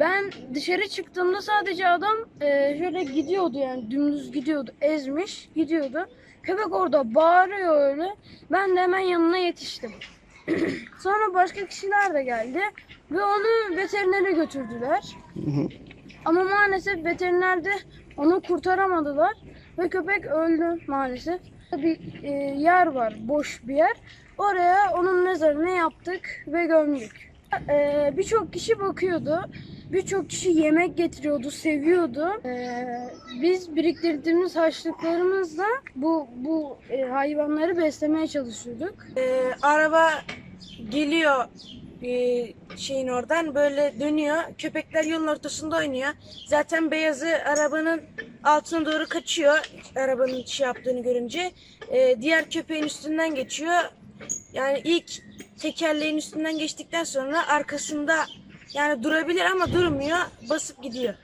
Ben dışarı çıktığımda sadece adam e, şöyle gidiyordu yani dümdüz gidiyordu. Ezmiş gidiyordu. Köpek orada bağırıyor öyle. Ben de hemen yanına yetiştim. Sonra başka kişiler de geldi ve onu veterinere götürdüler. Ama maalesef veteriner de onu kurtaramadılar ve köpek öldü maalesef. Bir e, yer var, boş bir yer. Oraya onun mezarını yaptık ve gömdük. E, Birçok kişi bakıyordu. Birçok kişi yemek getiriyordu, seviyordu. E, biz biriktirdiğimiz harçlıklarımızla bu bu e, hayvanları beslemeye çalışıyorduk. Ee, araba geliyor e, şeyin oradan böyle dönüyor. Köpekler yolun ortasında oynuyor. Zaten beyazı arabanın altına doğru kaçıyor. Arabanın şey yaptığını görünce. Ee, diğer köpeğin üstünden geçiyor. Yani ilk tekerleğin üstünden geçtikten sonra arkasında yani durabilir ama durmuyor. Basıp gidiyor.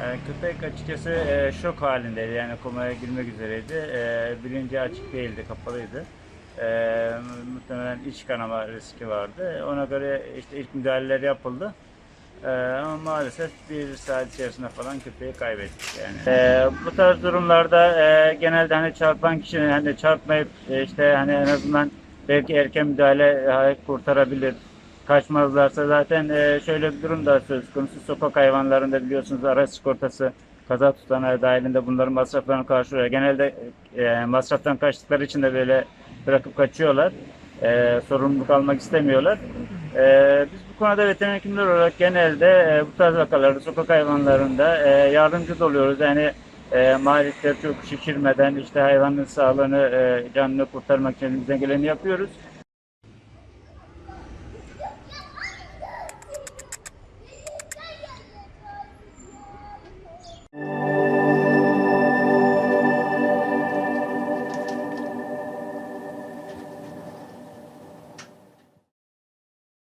Ee, Köpek açıkçası e, şok halindeydi yani komaya girmek üzereydi. E, bilinci açık değildi, kapalıydı. E, muhtemelen iç kanama riski vardı. Ona göre işte ilk müdahaleler yapıldı. E, ama maalesef bir saat içerisinde falan köpeği kaybettik yani. Bu tarz durumlarda genelde hani çarpan kişinin hani çarpmayıp işte hani en azından belki erken müdahale e, kurtarabilir kaçmazlarsa zaten e, şöyle bir durum da söz konusu. Sokak hayvanlarında biliyorsunuz araç sigortası kaza tutanağı dahilinde bunların masraflarını karşılıyor. Genelde e, masraftan kaçtıkları için de böyle bırakıp kaçıyorlar. E, sorumluluk almak istemiyorlar. E, biz bu konuda veteriner hekimler olarak genelde e, bu tarz vakalarda sokak hayvanlarında e, yardımcı oluyoruz. Yani e, maliyetleri çok şişirmeden işte hayvanın sağlığını, e, canını kurtarmak için elimizden geleni yapıyoruz.